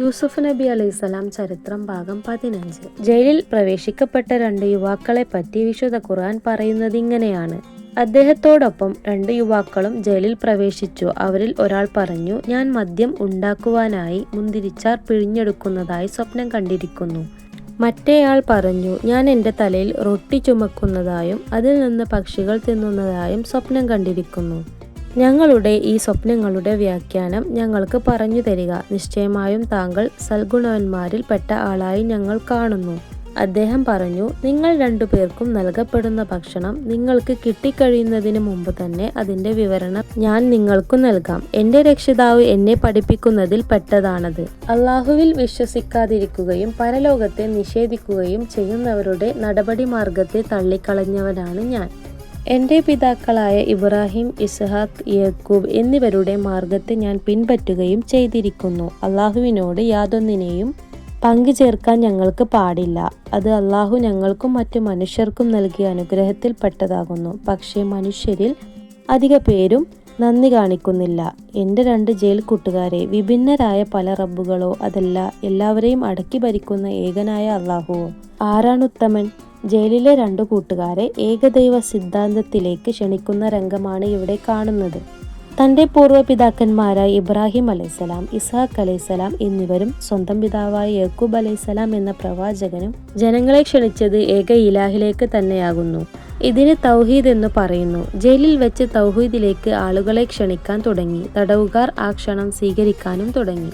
യൂസുഫ് നബി അലൈഹിസ്സലാം ചരിത്രം ഭാഗം പതിനഞ്ച്. ജയിലിൽ പ്രവേശിക്കപ്പെട്ട രണ്ട് യുവാക്കളെ പറ്റി വിശുദ്ധ ഖുർആൻ പറയുന്നത് ഇങ്ങനെയാണ്. അദ്ദേഹത്തോടൊപ്പം രണ്ട് യുവാക്കളും ജയിലിൽ പ്രവേശിച്ചു. അവരിൽ ഒരാൾ പറഞ്ഞു ഞാൻ മദ്യം ഉണ്ടാക്കുവാനായി മുന്തിരിച്ചാർ പിഴിഞ്ഞെടുക്കുന്നതായി സ്വപ്നം കണ്ടിരിക്കുന്നു. മറ്റേയാൾ പറഞ്ഞു ഞാൻ എന്റെ തലയിൽ റൊട്ടി ചുമക്കുന്നതായും അതിൽ നിന്ന് പക്ഷികൾ തിന്നുന്നതായും സ്വപ്നം കണ്ടിരിക്കുന്നു. ഞങ്ങളുടെ ഈ സ്വപ്നങ്ങളുടെ വ്യാഖ്യാനം ഞങ്ങൾക്ക് പറഞ്ഞു തരിക. നിശ്ചയമായും താങ്കൾ സൽഗുണവന്മാരിൽ പെട്ട ആളായി ഞങ്ങൾ കാണുന്നു. അദ്ദേഹം പറഞ്ഞു നിങ്ങൾ രണ്ടുപേർക്കും നൽകപ്പെടുന്ന ഭക്ഷണം നിങ്ങൾക്ക് കിട്ടിക്കഴിയുന്നതിന് മുമ്പ് തന്നെ അതിന്റെ വിവരണം ഞാൻ നിങ്ങൾക്കു നൽകാം. എന്റെ രക്ഷിതാവ് എന്നെ പഠിപ്പിക്കുന്നതിൽ പെട്ടതാണത്. അള്ളാഹുവിൽ വിശ്വസിക്കാതിരിക്കുകയും പരലോകത്തെ നിഷേധിക്കുകയും ചെയ്യുന്നവരുടെ നടപടി മാർഗത്തെ തള്ളിക്കളഞ്ഞവനാണ് ഞാൻ. എന്റെ പിതാക്കളായ ഇബ്രാഹിം ഇസ്ഹാഖ് യക്കൂബ് എന്നിവരുടെ മാർഗത്തെ ഞാൻ പിൻപറ്റുകയും ചെയ്തിരിക്കുന്നു. അള്ളാഹുവിനോട് യാതൊന്നിനെയും പങ്കു ചേർക്കാൻ ഞങ്ങൾക്ക് പാടില്ല. അത് അള്ളാഹു ഞങ്ങൾക്കും മറ്റു മനുഷ്യർക്കും നൽകിയ അനുഗ്രഹത്തിൽപ്പെട്ടതാകുന്നു പക്ഷേ മനുഷ്യരിൽ അധിക പേരും നന്ദി കാണിക്കുന്നില്ല. എന്റെ രണ്ട് ജയിൽ കൂട്ടുകാരെ വിഭിന്നരായ പല റബ്ബുകളോ അതല്ല എല്ലാവരെയും അടക്കി ഭരിക്കുന്ന ഏകനായ അള്ളാഹുവോ ആരാണ് ഉത്തമൻ ജയിലിലെ രണ്ടു കൂട്ടുകാരെ ഏകദൈവ സിദ്ധാന്തത്തിലേക്ക് ക്ഷണിക്കുന്ന രംഗമാണ് ഇവിടെ കാണുന്നത്. തന്റെ പൂർവപിതാക്കന്മാരായ ഇബ്രാഹിം അലൈഹിസ്സലാം ഇസ്ഹാഖ് അലൈഹിസ്സലാം എന്നിവരും സ്വന്തം പിതാവായ യക്കൂബ് അലൈഹിസ്സലാം എന്ന പ്രവാചകനും ജനങ്ങളെ ക്ഷണിച്ചത് ഏക ഇലാഹിലേക്ക് തന്നെയാകുന്നു. ഇതിന് തൗഹീദ് എന്ന് പറയുന്നു. ജയിലിൽ വെച്ച് തൗഹീദിലേക്ക് ആളുകളെ ക്ഷണിക്കാൻ തുടങ്ങി. തടവുകാർ ആ ക്ഷണം സ്വീകരിക്കാനും തുടങ്ങി.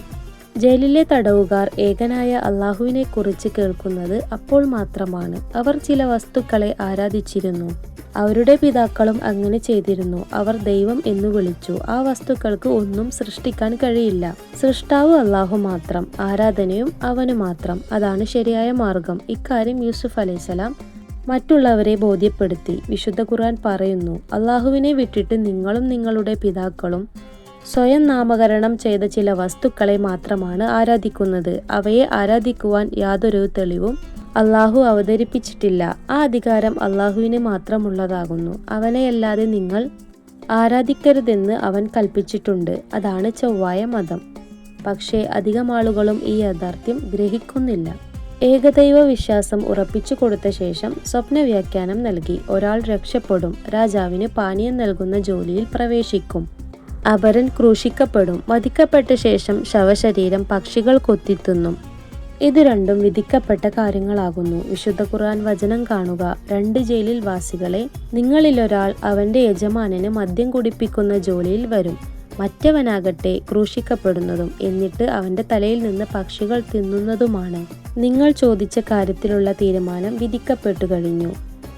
ജയിലിലെ തടവുകാർ ഏകനായ അള്ളാഹുവിനെ കുറിച്ച് കേൾക്കുന്നത് അപ്പോൾ മാത്രമാണ്. അവർ ചില വസ്തുക്കളെ ആരാധിച്ചിരുന്നു. അവരുടെ പിതാക്കളും അങ്ങനെ ചെയ്തിരുന്നു. അവർ ദൈവം എന്ന് വിളിച്ചു. ആ വസ്തുക്കൾക്ക് ഒന്നും സൃഷ്ടിക്കാൻ കഴിയില്ല. സൃഷ്ടാവ് അള്ളാഹു മാത്രം ആരാധനയും അവന് മാത്രം. അതാണ് ശരിയായ മാർഗം. ഇക്കാര്യം യൂസുഫ് അലൈഹിസലാം മറ്റുള്ളവരെ ബോധ്യപ്പെടുത്തി. വിശുദ്ധ ഖുർആൻ പറയുന്നു അള്ളാഹുവിനെ വിട്ടിട്ട് നിങ്ങളും നിങ്ങളുടെ പിതാക്കളും സ്വയം നാമകരണം ചെയ്ത ചില വസ്തുക്കളെ മാത്രമാണ് ആരാധിക്കുന്നത്. അവയെ ആരാധിക്കുവാൻ യാതൊരു തെളിവും അള്ളാഹു അവതരിപ്പിച്ചിട്ടില്ല. ആ അധികാരം അള്ളാഹുവിന് മാത്രമുള്ളതാകുന്നു. അവനെയല്ലാതെ നിങ്ങൾ ആരാധിക്കരുതെന്ന് അവൻ കൽപ്പിച്ചിട്ടുണ്ട്. അതാണ് ചൊവ്വായ മതം. പക്ഷേ അധികം ആളുകളും ഈ യാഥാർത്ഥ്യം ഗ്രഹിക്കുന്നില്ല. ഏകദൈവ വിശ്വാസം ഉറപ്പിച്ചു കൊടുത്ത ശേഷം സ്വപ്ന വ്യാഖ്യാനം നൽകി. ഒരാൾ രക്ഷപ്പെടും. രാജാവിന് പാനീയം നൽകുന്ന ജോലിയിൽ പ്രവേശിക്കും. അപരൻ ക്രൂശിക്കപ്പെടും. വധിക്കപ്പെട്ട ശേഷം ശവശരീരം പക്ഷികൾ കൊത്തിത്തുന്നു. ഇത് രണ്ടും വിധിക്കപ്പെട്ട കാര്യങ്ങളാകുന്നു. വിശുദ്ധ ഖുർആൻ വചനം കാണുക. രണ്ട് ജയിലിൽ വാസികളെ നിങ്ങളിലൊരാൾ അവന്റെ യജമാനന് മദ്യം കുടിപ്പിക്കുന്ന ജോലിയിൽ വരും. മറ്റവനാകട്ടെ ക്രൂശിക്കപ്പെടുന്നതും എന്നിട്ട് അവന്റെ തലയിൽ നിന്ന് പക്ഷികൾ തിന്നുന്നതുമാണ്. നിങ്ങൾ ചോദിച്ച കാര്യത്തിലുള്ള തീരുമാനം വിധിക്കപ്പെട്ടു കഴിഞ്ഞു.